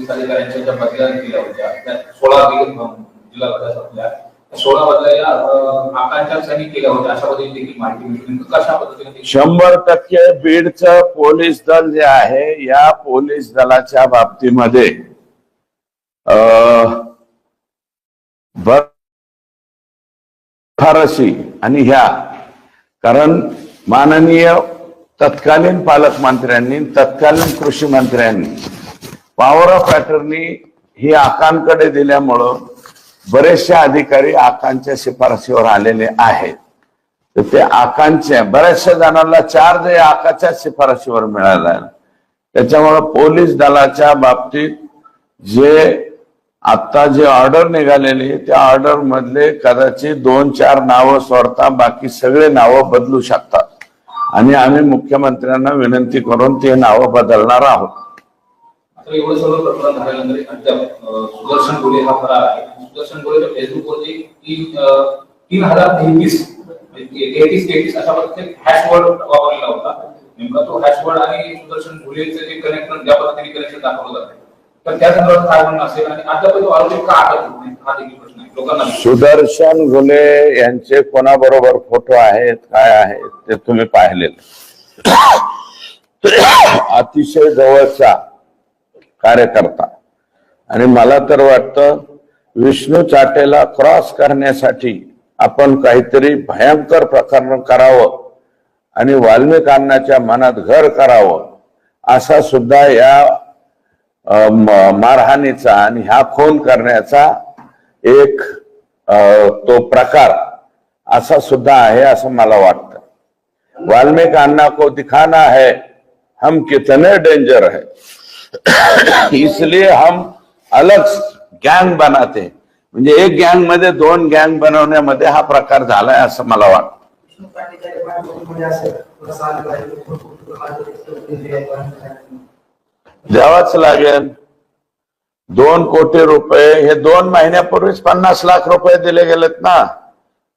Police अधिकाऱ्यांच्या ज्या बदल्या केल्या होत्या त्या सोळा दिवस जिल्हा बदल्या त्या सोळा बदल्या अं, आकांक्षा केल्या होत्या अशा पद्धतीने देखील माहिती मिळते कशा पद्धतीने शंभर टक्के बीडचं पोलीस दल जे आहे या पोलीस दलाच्या बाबतीमध्ये फारसी आणि ह्या कारण माननीय तत्कालीन पालकमंत्र्यांनी तत्कालीन कृषी मंत्र्यांनी पॉवर ऑफ अटर्नी ही आकांकडे दिल्यामुळं बरेचसे अधिकारी आकांच्या शिफारशीवर आलेले आहेत. तर ते आकांच्या बऱ्याचशा जणांना चार्ज या आकाच्या शिफारशीवर मिळाला त्याच्यामुळे त्याच्यामुळं पोलीस दलाच्या बाबतीत जे आता जे ऑर्डर निघालेली त्या ऑर्डर मधले कदाचित दोन चार नावं सोडता बाकी सगळे नावं बदलू शकतात. आणि आम्ही मुख्यमंत्र्यांना विनंती करून ते नावं बदलणार आहोत. तर एवढं सगळं प्रकरण झाल्यानंतर अद्याप सुदर्शन गोले हा फरार आहे. सुदर्शन गोलेच्या फेसबुकवरती तीन तीन हजार तेहतीस म्हणजे तेहतीस तेहतीस अशा पद्धतीने हॅशवर्ड वापरलेला होता. नेमका तो हॅशवर्ड आणि सुदर्शन घोलेचं जे कनेक्शन ज्या पद्धतीने कनेक्शन दाखवलं जाते. तर त्या संदर्भात काय म्हणणं असेल? आणि अद्याप तो आरोपी का अटक होत नाही हा देखील प्रश्न आहे. लोकांना सुदर्शन घुले यांचे कोणाबरोबर फोटो आहेत काय आहेत ते तुम्ही पाहिलेले. अतिशय जवळचा कार्यकर्ता. आणि मला तर वाटतं विष्णू चाटेला क्रॉस करण्यासाठी आपण काहीतरी भयंकर प्रकरण करावं आणि वाल्मिकांनाच्या मनात घर करावं असा सुद्धा या म- मारहाणीचा आणि ह्या खून करण्याचा एक तो प्रकार असा सुद्धा आहे असं मला वाटतं. वाल्मिकांना को दिखाना है हम कितने डेंजर है. इसलिए हम अलग गँग बनाते एक गँग मध्ये दोन गँग बनवण्यामध्ये हा प्रकार झालाय असं लागेल दोन कोटी रुपये दोन महिन्यापूर्वीच पन्नास लाख रुपये दिले गेलेत ना?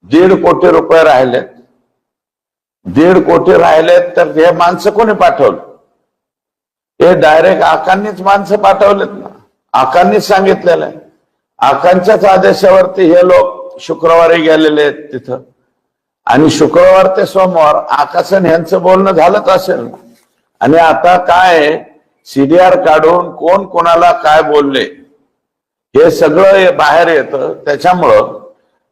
दीड कोटी रुपये राहिलेत. दीड कोटी हे माणसं कोणी पाठवलं? हे डायरेक्ट आकांनीच माणसं पाठवलेत ना. आकांनीच सांगितलेलं आहे. आकांच्याच आदेशावरती हे लोक शुक्रवारी गेलेले आहेत तिथं. आणि शुक्रवार ते सोमवार आकाशन यांचं बोलणं झालंच असेल ना. आणि आता काय सीडीआर काढून कोण कोणाला काय बोलले? हे सगळं बाहेर येतं. त्याच्यामुळं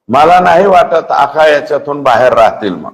मला नाही वाटत आका याच्यातून बाहेर राहतील मग